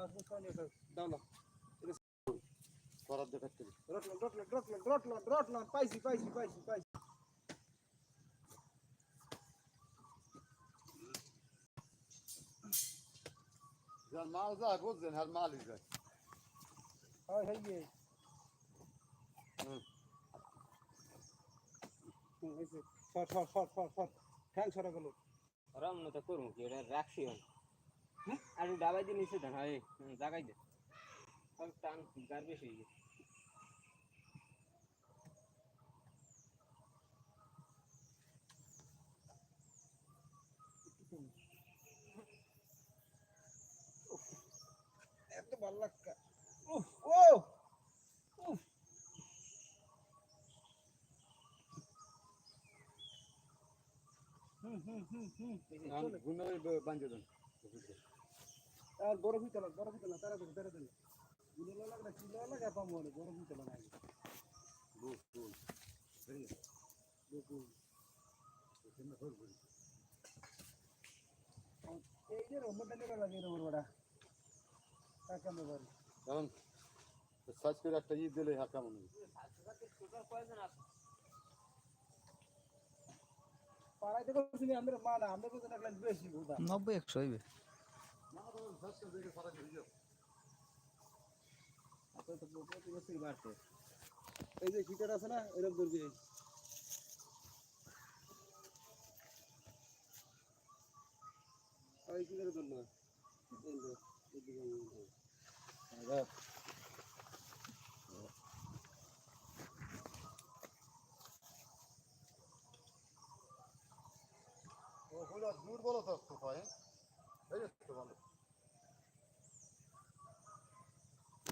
রটলাম রটলাম রটলাম রটলাম রটলাম পাইছি পাইছি পাইছি পাইছি ঠ্যাং আর ডাবাই দিয়ে নিচে দেন হয় জাগাই দে। টান গার বেশি হয়ে গেছে। এত ভালো লাগছে। উফ, ও উফ। হুম হুম হুম হুম চলে। গুণে বাঁধে দেন আর বরফ হইতে না বরফ হইতে না তারা দেন তারা দেন। গুলো লাগা চিলো লাগা পাবো না বরফ হইতে এই যে লাগে রোমর বড়া কাকা মে বাড়ি কারণ সাজ করে? একটা ই দিলে হ্যাঁ কেমন মা না আমরা কিন্তু বেশি নব্বই একশো হইবে তো তো প্রতি বছর বাড়ছে এই যে কিটার আছে না এরকম ওগুলো দূর বলো তো একটু হয় এই তো ভালো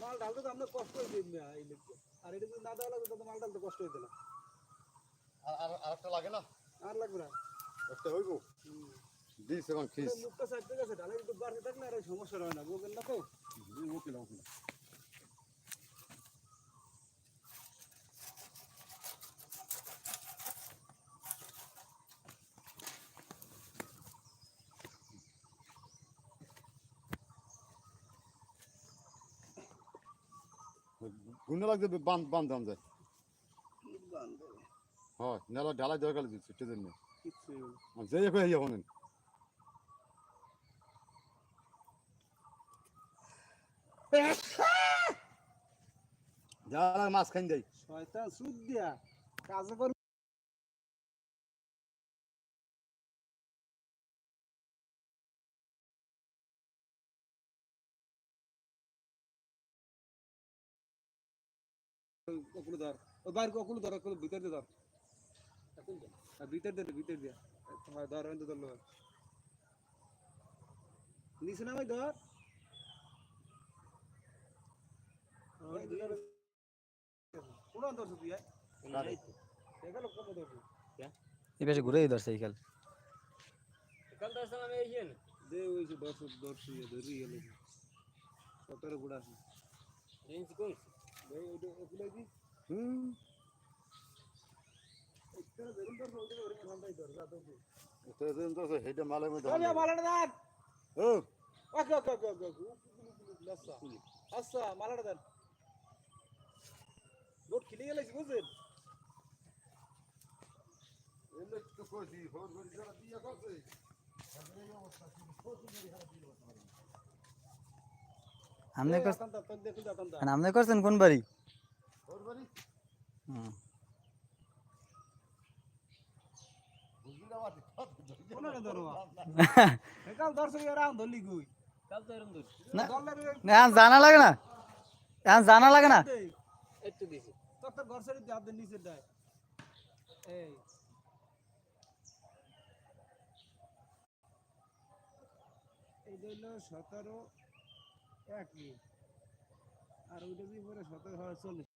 না। মাল ঢালতে তো আমরা কষ্ট হয়ে দিন না। আর এটা যদি না দেওয়া লাগে তো মাল ঢালতে কষ্ট হইতে না। আর আর আরেকটা লাগে না? আর লাগবে না। একটা হইব? দিস এবং খিস। মুক্ত মুখটা সাইড থেকে আছে ঢালাই একটু বাড়তে থাকলে আর সমস্যা হয় না। বুঝলেন না তো? ওকে ওকে গুনে লাগবে বান বান দাম যায়। হয় নেলা ঢালাই দরকার দিচ্ছে সেজন্য। যে কই হইয়া হনেন যারা মাছ খাইন দেয়। শয়তান সুদ দিয়া কাজ কর ককুলো ধর ও বাইরে ককুলো ধর ককুলো ভিতর দিয়ে ধর আর ভিতর দে ভিতর দিয়া হয় ধর এনে ধরলো নিচে নামাই ধর কোন ধরছো তুই এগুলো কত ধরছো এই পাশে ঘুরেই ধরছে এই খেল কাল তো আসলাম আমি এই যে দে ওই যে দশ দর্শি ধরি গেল সতেরো গুড়া আছে রেঞ্জ কোন দে ওইটা ওগুলো দি হুম আচ্ছা আচ্ছা মালাটা দেন লোট খিলে গেলেছি বুঝলেন এলে তো কইছি ফোন করে যারা দিয়া করছে আমনে এই, কর আতান দা, তোর দেখুন আতান দা। আমনে করছেন কোন বাড়ি? জানা লাগে না। এখন জানা লাগে না। দে। একই। আর ওইটা দিয়ে পরে সতেরো হয় চল্লিশ?